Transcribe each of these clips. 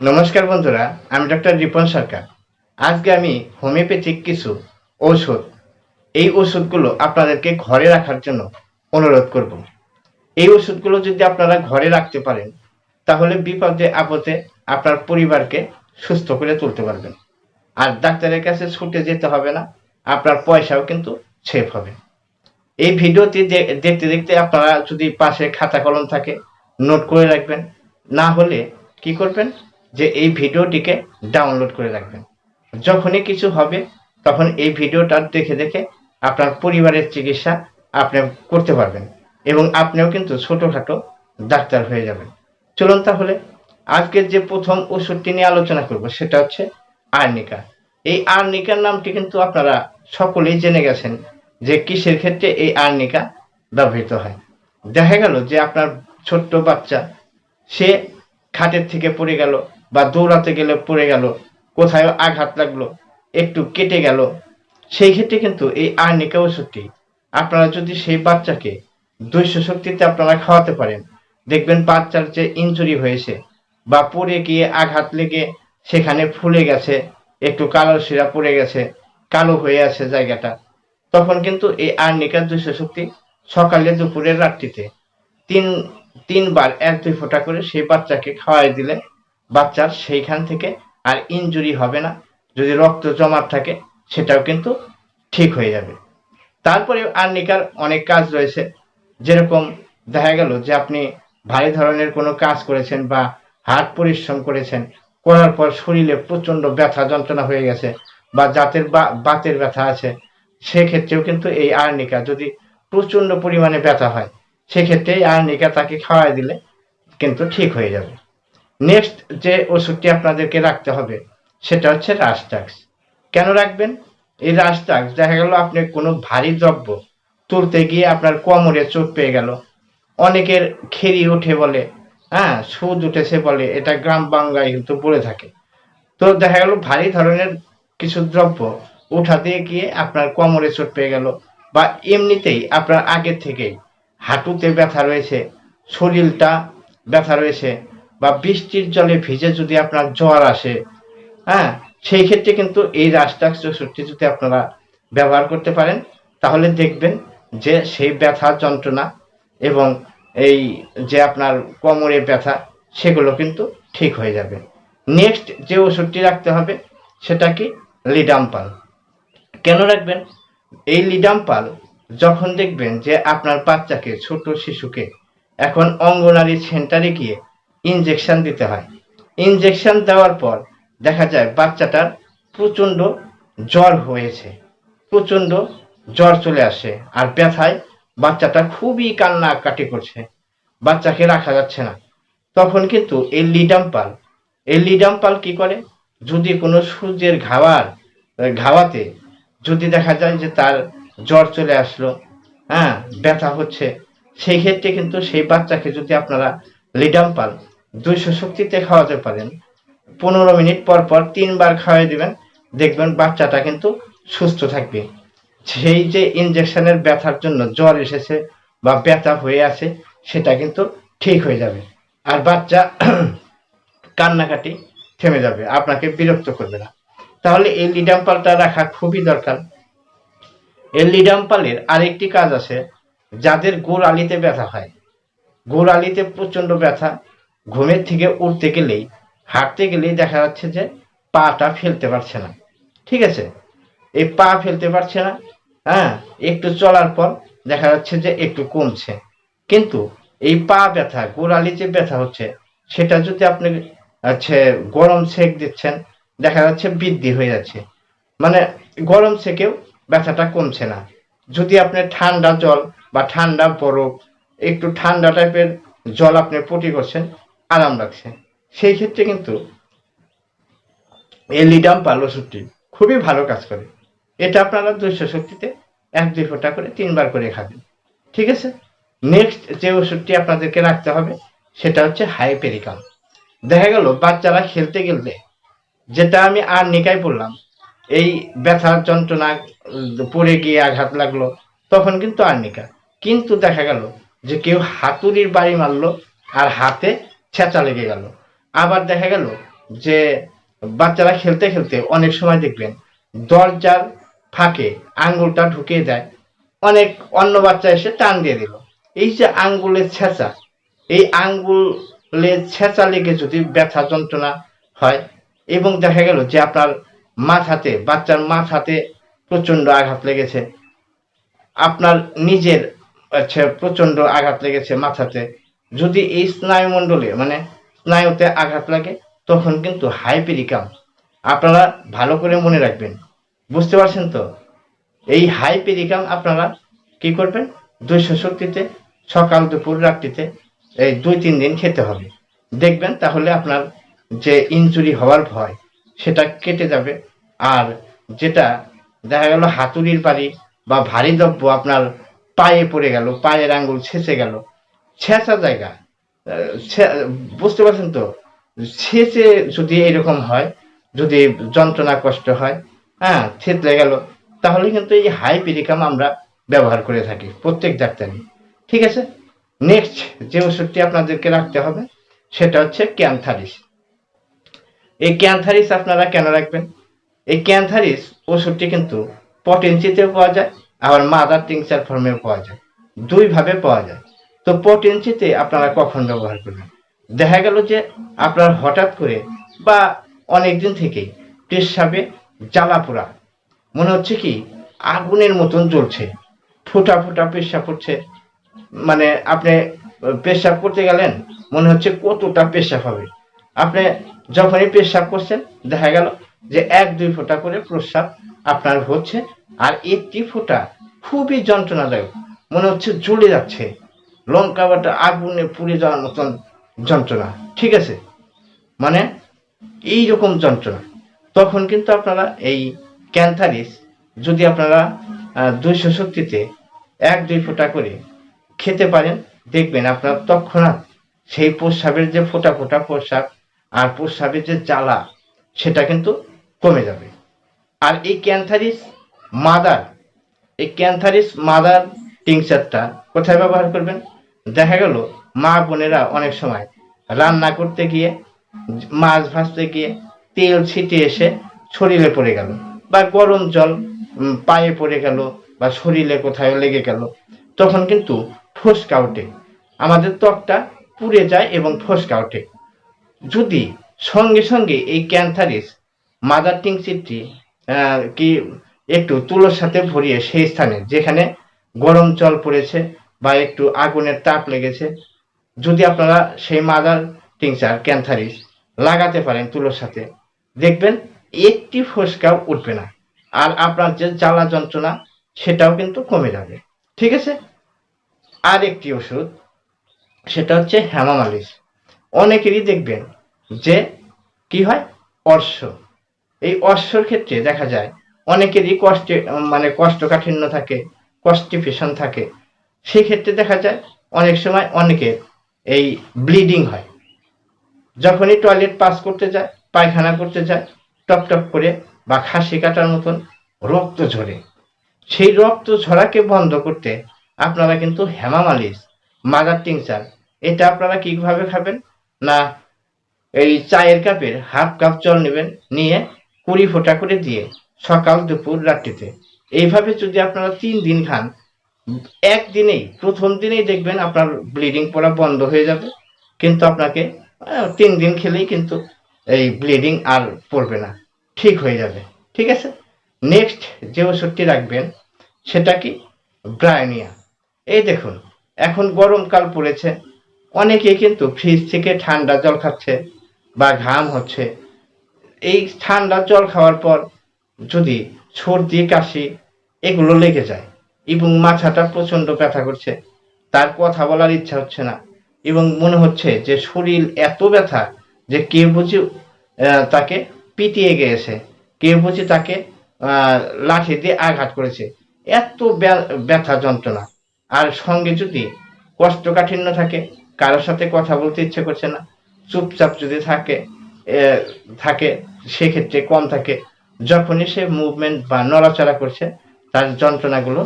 নমস্কার বন্ধুরা, আমি ডক্টর রিপন সরকার। আজকে আমি হোমিওপ্যাথিক কিছু ঔষধ। এই ওষুধগুলো আপনাদেরকে ঘরে রাখার জন্য অনুরোধ করব। এই ওষুধগুলো যদি আপনারা ঘরে রাখতে পারেন, তাহলে বিপদে আপদে আপনার পরিবারকে সুস্থ করে তুলতে পারবেন। আর ডাক্তারের কাছে ছুটে যেতে হবে না, আপনার পয়সাও কিন্তু সেভ হবে। এই ভিডিওটি দেখতে দেখতে আপনারা যদি পাশে খাতা কলম থাকে, নোট করে রাখবেন। না হলে কি করবেন? যে এই ভিডিওটিকে ডাউনলোড করে রাখবেন। যখনই কিছু হবে, তখন এই ভিডিওটা দেখে দেখে আপনার পরিবারের চিকিৎসা আপনি করতে পারবেন এবং আপনিও কিন্তু ছোটোখাটো ডাক্তার হয়ে যাবেন। চলুন তাহলে, আজকের যে প্রথম ওষুধটি নিয়ে আলোচনা করব, সেটা হচ্ছে আর্নিকা। এই আর্নিকার নামটি কিন্তু আপনারা সকলেই জেনে গেছেন যে কিসের ক্ষেত্রে এই আর্নিকা ব্যবহৃত হয়। দেখা গেল যে আপনার ছোট্ট বাচ্চা, সে খাটের থেকে পড়ে গেল বা দৌড়াতে গেলে পড়ে গেল, কোথায় আঘাত লাগল, একটু কেটে গেল, সেই ক্ষেত্রে কিন্তু এই আর্নিকা ওষুধটি আপনারা যদি সেই বাচ্চাকে দৈশ্য শক্তিতে আপনারা খাওয়াতে পারেন, দেখবেন বাচ্চার যে ইনজুরি হয়েছে বা পড়ে গিয়ে আঘাত লেগে সেখানে ফুলে গেছে, একটু কালো শিরা পড়ে গেছে, কালো হয়ে আছে জায়গাটা, তখন কিন্তু এই আর্নিকার দৈশ্য শক্তি সকালে দুপুরে রাত্রিতে তিন, তিনবার এক দুই ফোঁটা করে সেই বাচ্চাকে খাওয়াই দিলে বাচ্চার সেইখান থেকে আর ইনজুরি হবে না। যদি রক্ত জমা থাকে, সেটাও কিন্তু ঠিক হয়ে যাবে। তারপরে আর্নিকার অনেক কাজ রয়েছে। যেরকম দেখা গেল যে আপনি ভারী ধরনের কোনো কাজ করেছেন বা হাট পরিশ্রম করেছেন, করার পর শরীরে প্রচণ্ড ব্যথা যন্ত্রণা হয়ে গেছে বা জাতের বা বাতের ব্যথা আছে, সেক্ষেত্রেও কিন্তু এই আর্নিকা যদি প্রচণ্ড পরিমাণে ব্যথা হয়, সেক্ষেত্রে এই আর্নিকা তাকে খাওয়াই দিলে কিন্তু ঠিক হয়ে যাবে। নেক্সট যে ওষুধটি আপনাদেরকে রাখতে হবে, সেটা হচ্ছে রাস্টাক্স কেন রাখবেন? এই রাস্টাক্স দেখা গেল আপনি কোনো ভারী দ্রব্য তুলতে গিয়ে আপনার কোমরে চোট পেয়ে গেল। অনেকের খেরি ওঠে বলে হ্যাঁ সুদ উঠেছে বলে, এটা গ্রাম বাংলায় কিন্তু বলে থাকে। তো দেখা গেল ভারী ধরনের কিছু দ্রব্য উঠাতে গিয়ে আপনার কোমরে চোট পেয়ে গেল বা এমনিতেই আপনার আগে থেকেই হাঁটুতে ব্যথা রয়েছে, শরীরটা ব্যথা রয়েছে বা বৃষ্টির জলে ভিজে যদি আপনার জ্বর আসে হ্যাঁ সেই ক্ষেত্রে কিন্তু এই রাস্টাক্স ওষুধটি যদি আপনারা ব্যবহার করতে পারেন, তাহলে দেখবেন যে সেই ব্যথা যন্ত্রণা এবং এই যে আপনার কোমরে ব্যথা, সেগুলো কিন্তু ঠিক হয়ে যাবে। নেক্সট যে ওষুধটি রাখতে হবে, সেটা কি? লিডাম্পাল কেন রাখবেন? এই লিডাম্পাল যখন দেখবেন যে আপনার বাচ্চাকে, ছোট শিশুকে এখন অঙ্গনারী সেন্টারে গিয়ে ইনজেকশন দিতে হয়। ইনজেকশন দেওয়ার পর দেখা যায় বাচ্চাটার প্রচণ্ড জ্বর হয়েছে। প্রচণ্ড জ্বর চলে আসে আর ব্যথায় বাচ্চাটা খুবই কান্নাকাটি করছে। বাচ্চাকে রাখা যাচ্ছে না। তখন কিন্তু এই লিডাম্পাল এই লিডাম্পাল কি করে? যদি কোনো সূর্যের ঘাওয়ার, ঘাওয়াতে যদি দেখা যায় যে তার জ্বর চলে আসলো হ্যাঁ ব্যথা হচ্ছে, সেই ক্ষেত্রে কিন্তু সেই বাচ্চাকে যদি আপনারা লিডাম্পাল দুইশো শক্তিতে খাওয়াতে পারেন। পনেরো মিনিট পর পর তিনবার খাওয়াই দিবেন। দেখবেন বাচ্চাটা কিন্তু সুস্থ থাকবে। সেই যে ইনজেকশনের ব্যথার জন্য জ্বর এসেছে বা ব্যথা হয়ে আছে, সেটা কিন্তু ঠিক হয়ে যাবে। আর বাচ্চা কান্নাকাটি থেমে যাবে, আপনাকে বিরক্ত করবে না। তাহলে এই লিডাম্পালটা রাখা খুবই দরকার। এই লিডাম্পালের আরেকটি কাজ আছে, যাদের গোড়ালিতে ব্যথা হয়। গোড়ালিতে প্রচণ্ড ব্যথা ঘুমের থেকে উঠতে গেলেই, হাঁটতে গেলেই দেখা যাচ্ছে যে পাটা ফেলতে পারছে না। ঠিক আছে? এই পা ফেলতে পারছে না হ্যাঁ? একটু চলার পর দেখা যাচ্ছে যে একটু কমছে। কিন্তু এই পা ব্যথা, গোড়ালি যে ব্যথা হচ্ছে, সেটা যদি আপনি হচ্ছে গরম সেক দিচ্ছেন, দেখা যাচ্ছে বৃদ্ধি হয়ে যাচ্ছে। মানে গরম সেকেও ব্যথাটা কমছে না। যদি আপনি ঠান্ডা জল বা ঠান্ডা বরফ, একটু ঠান্ডা টাইপের জল আপনি পটি করছেন আরাম লাগছে। সেই ক্ষেত্রে কিন্তু এই লিডাম্পাল ওষুধটি খুবই ভালো কাজ করে। এটা আপনারা দুইশো শক্তিতে এক, দুই ফোঁটা করে তিনবার করে খাবেন। ঠিক আছে? নেক্সট যে ওষুধটি আপনাদেরকে রাখতে হবে, সেটা হচ্ছে হাইপেরিকাম। দেখা গেল, বাচ্চারা খেলতে গেলে যেটা আমি আর নিকাই বললাম, এই ব্যথার যন্ত্রণা, পড়ে গিয়ে আঘাত লাগল, তখন কিন্তু আর্নিকা। কিন্তু দেখা গেল যে কেউ হাতুড়ির বাড়ি মারলো আর হাতে ছেঁচা লেগে গেল। আবার দেখা গেল যে বাচ্চারা খেলতে খেলতে অনেক সময় দেখবেন দরজার ফাঁকে আঙ্গুলটা ঢুকিয়ে দেয়। অনেক অন্য বাচ্চা এসে টান দিয়ে দিল। এই যে আঙ্গুলের ছেঁচা, এই আঙ্গুলের ছেঁচা লেগে যদি ব্যথা যন্ত্রণা হয় এবং দেখা গেল যে আপনার মাথাতে, বাচ্চার মাথাতে প্রচণ্ড আঘাত লেগেছে, আপনার নিজের প্রচণ্ড আঘাত লেগেছে মাথাতে যদি এই স্নায়ুমণ্ডলে মানে স্নায়ুতে আঘাত লাগে, তখন কিন্তু হাইপেরিকাম। আপনারা ভালো করে মনে রাখবেন। বুঝতে পারছেন তো? এই হাইপেরিকাম আপনারা কি করবেন? দুইশো শক্তিতে সকাল, দুপুর, রাত্রিতে এই দুই, তিন দিন খেতে হবে। দেখবেন তাহলে আপনার যে ইনজুরি হওয়ার ভয়, সেটা কেটে যাবে। আর যেটা দেখা গেল হাতুড়ির বাড়ি বা ভারী দ্রব্য আপনার পায়ে পড়ে গেল, পায়ের আঙ্গুল ছেঁচে গেল ছেঁচা জায়গা। বুঝতে পারছেন তো? ছেঁচে যদি এরকম হয়, যদি যন্ত্রণা কষ্ট হয় হ্যাঁ থেতলে গেল, তাহলে কিন্তু এই হাই পিরিকাম আমরা ব্যবহার করে থাকি, প্রত্যেক ডাক্তারই। ঠিক আছে? নেক্সট যে ওষুধটি আপনাদেরকে রাখতে হবে, সেটা হচ্ছে ক্যান্থারিস। এই ক্যান্থারিস আপনারা কেন রাখবেন? এই ক্যান্থারিস ওষুধটি কিন্তু পটেন্সিতেও পাওয়া যায়, আবার মাদার টিংচার ফর্মেও পাওয়া যায়। দুইভাবে পাওয়া যায়। তো পটেন্সিতে আপনারা কখন ব্যবহার করবেন? দেখা গেল যে আপনার হঠাৎ করে বা অনেক দিন থেকেই পেশাবে জ্বালা পোড়া। মনে হচ্ছে কি আগুনের মতন জ্বলছে। ফোটা ফোটা পেশা পড়ছে মানে আপনি পেশাব করতে গেলেন, মনে হচ্ছে কতটা পেশাব হবে। আপনি যখনই পেশাব করছেন, দেখা গেল যে এক দুই ফোঁটা করে প্রস্রাব আপনার হচ্ছে। আর একটি ফোঁটা খুবই যন্ত্রণাদায়ক, মনে হচ্ছে জ্বলে যাচ্ছে। লঙ্কা বাটা আগুনে পুড়ে যাওয়ার মতন যন্ত্রণা। ঠিক আছে? মানে এই রকম যন্ত্রণা। তখন কিন্তু আপনারা এই ক্যান্থারিস যদি আপনারা দুইশো শক্তিতে এক, দুই ফোঁটা করে খেতে পারেন, দেখবেন আপনার তৎক্ষণাৎ সেই প্রস্রাবের যে ফোঁটা ফোঁটা প্রস্রাব আর প্রস্রাবের যে জ্বালা, সেটা কিন্তু কমে যাবে। আর এই ক্যান্থারিস মাদার, এই ক্যান্থারিস মাদার টিংচারটা কোথায় ব্যবহার করবেন? দেখা গেল, মা বোনেরা অনেক সময় রান্না করতে গিয়ে, মাছ ভাজতে গিয়ে তেল ছিটে এসে শরীরে পড়ে গেল বা গরম জল পায়ে পড়ে গেল বা শরীরে কোথায় লেগে গেল। তখন কিন্তু ফোসকা ওঠে। আমাদের ত্বকটা পুড়ে যায় এবং ফোসকা ওঠে। যদি সঙ্গে সঙ্গে এই ক্যান্থারিস, মাদার টিংচিটটি কি একটু তুলোর সাথে ভরিয়ে সেই স্থানে যেখানে গরম জল পড়েছে বা একটু আগুনের তাপ লেগেছে, যদি আপনারা সেই মাদার টিংচার, ক্যান্থারিস লাগাতে পারেন তুলোর সাথে, দেখবেন একটি ফোসকাও উঠবে না। আর আপনার যে জ্বালা যন্ত্রণা, সেটাও কিন্তু কমে যাবে। ঠিক আছে? আর একটি ওষুধ, সেটা হচ্ছে হ্যামামালিশ অনেকেরই দেখবেন যে কি হয়? অর্শ। এই অশ্বর ক্ষেত্রে দেখা যায়, অনেকেরই কষ্টে মানে কষ্টকাঠিন্য থাকে কনস্টিপেশন থাকে। সেই ক্ষেত্রে দেখা যায় অনেক সময় অনেকের এই ব্লিডিং হয়। যখনই টয়লেট পাস করতে যায়, পায়খানা করতে যায়, টপ টপ করে বা খাসি কাটার মতন রক্ত ঝরে। সেই রক্ত ঝরাকে বন্ধ করতে আপনারা কিন্তু হেমামালিশ মাদার টিংচার এটা আপনারা কীভাবে খাবেন? না, এই চায়ের কাপের হাফ কাপ জল নেবেন, নিয়ে কুড়ি ফোঁটা করে দিয়ে সকাল, দুপুর, রাত্রিতে। এইভাবে যদি আপনারা তিন দিন খান একদিনেই, প্রথম দিনেই দেখবেন আপনার ব্লিডিং পড়া বন্ধ হয়ে যাবে। কিন্তু আপনাকে তিন দিন খেলেই কিন্তু এই ব্লিডিং আর পড়বে না। ঠিক হয়ে যাবে। ঠিক আছে? নেক্সট যে ওষুধটি রাখবেন, সেটা কি? ব্রায়নিয়া এই দেখুন, এখন গরমকাল পড়েছে। অনেকে কিন্তু ফ্রিজ থেকে ঠান্ডা জল খাচ্ছে বা ঘাম হচ্ছে। এই ঠান্ডা জল খাওয়ার পর যদি সর্দি, কাশি, এগুলো লেগে যায়। এবং মাথাটা প্রচণ্ড ব্যথা করছে। তার কথা বলার ইচ্ছা হচ্ছে না। এবং মনে হচ্ছে যে শরীর এত ব্যথা যে কে বুঝি তাকে পিটিয়ে গিয়েছে কে বুঝি তাকে লাঠি দিয়ে আঘাত করেছে। এত ব্যথা যন্ত্রণা। আর সঙ্গে যদি কোষ্ঠকাঠিন্য থাকে, কারোর সাথে কথা বলতে ইচ্ছে করছে না, চুপচাপ যদি থাকে থাকে, সেক্ষেত্রে কম থাকে। যখনই সে মুভমেন্ট বা নড়াচড়া করছে, তার যন্ত্রণাগুলো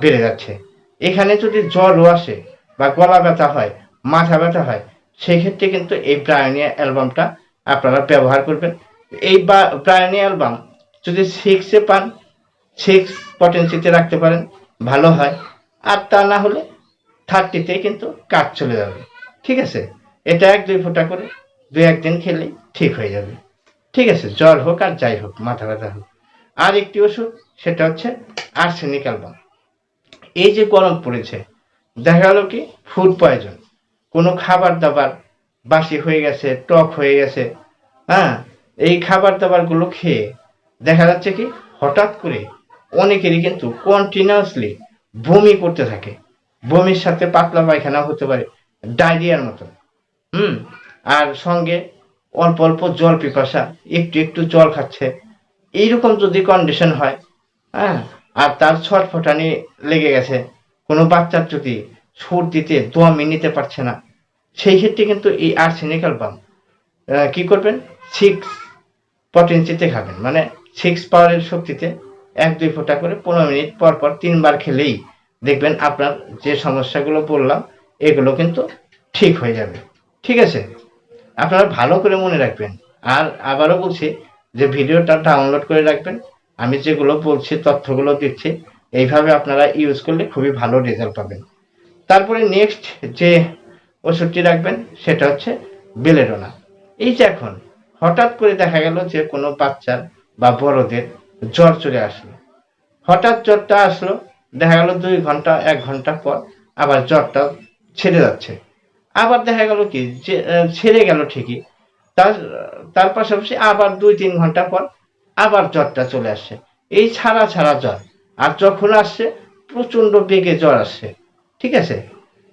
বেড়ে যাচ্ছে। এখানে যদি জ্বরও আসে বা গলা ব্যথা হয়, মাথা ব্যথা হয় সেই ক্ষেত্রে কিন্তু এই ব্রায়নিয়া অ্যালবামটা আপনারা ব্যবহার করবেন। এই ব্রায়ানি অ্যালবাম যদি সিক্সে পান সিক্স পটেন্সিতে রাখতে পারেন, ভালো হয়। আর তা না হলে থার্টিতে কিন্তু কাজ চলে যাবে। ঠিক আছে? এটা এক, দুই ফোঁটা করে দু একদিন খেলেই ঠিক হয়ে যাবে। ঠিক আছে? জ্বর হোক আর যাই হোক, মাথা ব্যথা হোক। আর একটি ওষুধ, সেটা হচ্ছে আর্সেনিক অ্যালবাম এই যে গরম পড়েছে, দেখা গেল কি ফুড পয়জন কোনো খাবার দাবার বাসি হয়ে গেছে, টক হয়ে গেছে হ্যাঁ এই খাবার দাবারগুলো খেয়ে দেখা যাচ্ছে কি হঠাৎ করে অনেকেরই কিন্তু কন্টিনিউয়াসলি বমি করতে থাকে। বমির সাথে পাতলা পায়খানা হতে পারে, ডায়রিয়ার মতো। হুম, আর সঙ্গে অল্প অল্প জল পিপাসা একটু একটু জল খাচ্ছে। এইরকম যদি কন্ডিশন হয় হ্যাঁ আর তার ছটফটানি লেগে গেছে। কোনো বাচ্চার যদি সর্দিতে দমই নিতে পারছে না, সেই ক্ষেত্রে কিন্তু এই আর্সেনিক অ্যালবাম কি করবেন? সিক্স পটেন্সিতে খাবেন মানে সিক্স পাওয়ারের শক্তিতে এক, দুই ফোঁটা করে পনেরো মিনিট পর পর তিনবার খেলেই দেখবেন আপনার যে সমস্যাগুলো বললাম, এগুলো কিন্তু ঠিক হয়ে যাবে। ঠিক আছে? আপনারা ভালো করে মনে রাখবেন। আর আবারও বলছি যে ভিডিওটা ডাউনলোড করে রাখবেন। আমি যেগুলো বলছি, তথ্যগুলো দিচ্ছি, এইভাবে আপনারা ইউজ করলে খুবই ভালো রেজাল্ট পাবেন। তারপরে নেক্সট যে ওষুধটি রাখবেন, সেটা হচ্ছে বেলেডোনা এই যে এখন, হঠাৎ করে দেখা গেল যে কোনো বাচ্চার বা বড়দের জ্বর চলে আসলো। হঠাৎ জ্বরটা আসলো, দেখা গেল দুই ঘণ্টা, এক ঘণ্টা পর আবার জ্বরটা ছেড়ে যাচ্ছে। আবার দেখা গেল কি, যে ছেড়ে গেল ঠিকই, তার তার পাশাপাশি আবার দুই তিন ঘণ্টা পর আবার জ্বরটা চলে আসছে এই ছাড়া ছাড়া জ্বর। আর যখন আসছে প্রচণ্ড বেগে জ্বর আসছে ঠিক আছে?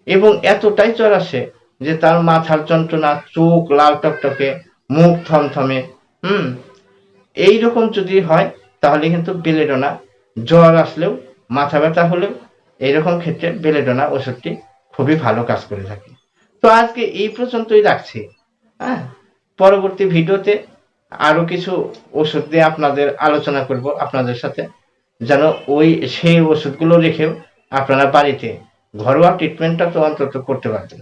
এবং এতটাই জ্বর আসে যে তার মাথার যন্ত্রণা, চোখ লাল টকটকে, মুখ থমথমে, হুম? এই রকম যদি হয়, তাহলে কিন্তু বেলেডোনা জ্বর আসলেও, মাথা ব্যথা হলেও, এইরকম ক্ষেত্রে বেলেডোনা ওষুধটি খুবই ভালো কাজ করে থাকে। তো আজকে এই পর্যন্তই রাখছি। হ্যাঁ? পরবর্তী ভিডিওতে আরও কিছু ওষুধ দিয়ে আপনাদের আলোচনা করব আপনাদের সাথে, যেন ওই সেই ওষুধগুলো রেখেও আপনারা বাড়িতে ঘরোয়া ট্রিটমেন্টটা তো অন্তত করতে পারবেন।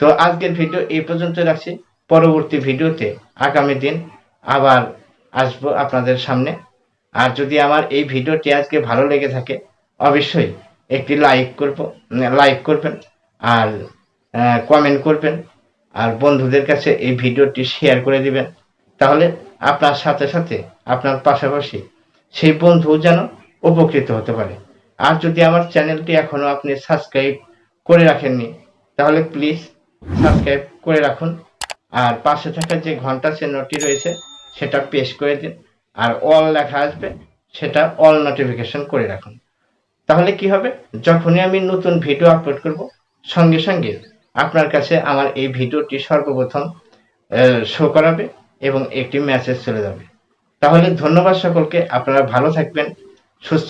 তো আজকের ভিডিও এই পর্যন্ত রাখছি। পরবর্তী ভিডিওতে আগামী দিন আবার আসব আপনাদের সামনে। আর যদি আমার এই ভিডিওটি আজকে ভালো লেগে থাকে, অবশ্যই একটি লাইক করব লাইক করবেন আর কমেন্ট করবেন। আর বন্ধুদের কাছে এই ভিডিওটি শেয়ার করে দিবেন। তাহলে আপনার সাথে সাথে আপনার পাশাপাশি সেই বন্ধু যেন উপকৃত হতে পারে। আর যদি আমার চ্যানেলটি এখনও আপনি সাবস্ক্রাইব করে রাখেননি, তাহলে প্লিজ সাবস্ক্রাইব করে রাখুন। আর পাশে থাকা যে ঘণ্টা চিহ্নটি রয়েছে, সেটা পেশ করে দিন। আর অল লেখা আসবে, সেটা অল নোটিফিকেশন করে রাখুন। তাহলে কি হবে? যখনই আমি নতুন ভিডিও আপলোড করব, সঙ্গে সঙ্গে আপনার কাছে আমার এই ভিডিওটি সর্বপ্রথম শো করাবে। এবং একটি মেসেজ চলে যাবে। তাহলে ধন্যবাদ সকলকে আপনারা ভালো থাকবেন সুস্থ